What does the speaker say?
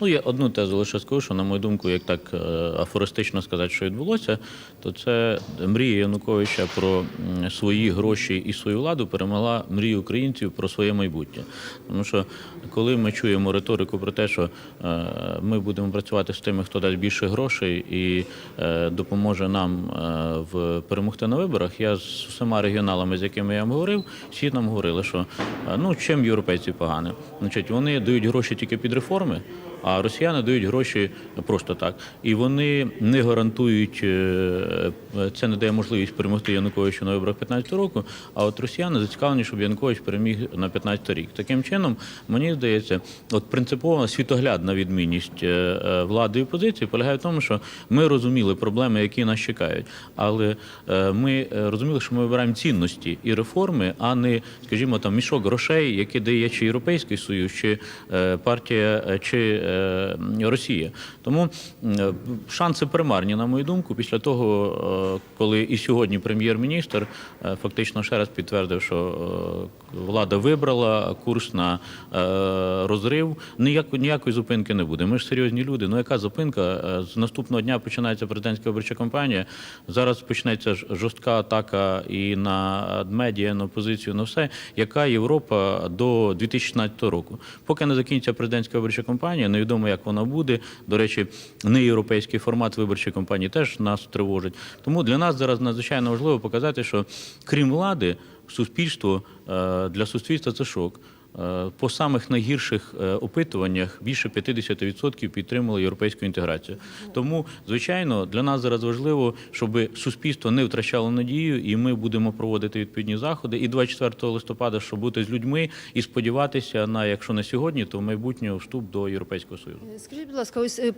Ну, я одну тезу лише скажу, що, на мою думку, як так е, афористично сказати, що відбулося, то це мрія Януковича про свої гроші і свою владу перемогла мрію українців про своє майбутнє. Тому що коли ми чуємо риторику про те, що е, ми будемо працювати з тими, хто дасть більше грошей і е, допоможе нам в перемогти на виборах, я з усіма регіоналами, з якими я говорив, всі нам говорили, що ну чим європейці погані? Значить, вони дають гроші тільки під реформи. А росіяни дають гроші просто так. І вони не гарантують, е, це не дає можливість перемогти Януковичу на виборах 15 року. А от росіяни зацікавлені, щоб Янукович переміг на 15 рік. Таким чином, мені здається, от принципова світоглядна відмінність е, е, влади і опозиції полягає в тому, що ми розуміли проблеми, які нас чекають. Але е, ми е, розуміли, що ми вибираємо цінності і реформи, а не, скажімо, там мішок грошей, які дає чи Європейський Союз, чи е, партія, е, чи е, Росія. Тому е, шанси примарні, на мою думку, після того, е, коли і сьогодні прем'єр-міністр е, фактично ще раз підтвердив, що е, влада вибрала курс на е, розрив. Ніякої ніякої зупинки не буде. Ми ж серйозні люди. Ну яка зупинка? Е, З наступного дня починається президентська виборча кампанія. Зараз почнеться жорстка атака і на медіа, на опозицію, на все. Яка Європа до 2016 року? Поки не закінчиться президентська виборча кампанія, невідомо, як вона буде. До речі, неєвропейський формат виборчої кампанії теж нас тривожить. Тому для нас зараз надзвичайно важливо показати, що крім влади, суспільство е, для суспільства це шок. Е, По самих найгірших е, опитуваннях більше 50% підтримали європейську інтеграцію. Тому, звичайно, для нас зараз важливо, щоб суспільство не втрачало надію, і ми будемо проводити відповідні заходи. І 24 листопада, щоб бути з людьми і сподіватися на, якщо не сьогодні, то в майбутнє вступ до Європейського Союзу. Скажіть, будь ласка, ось е,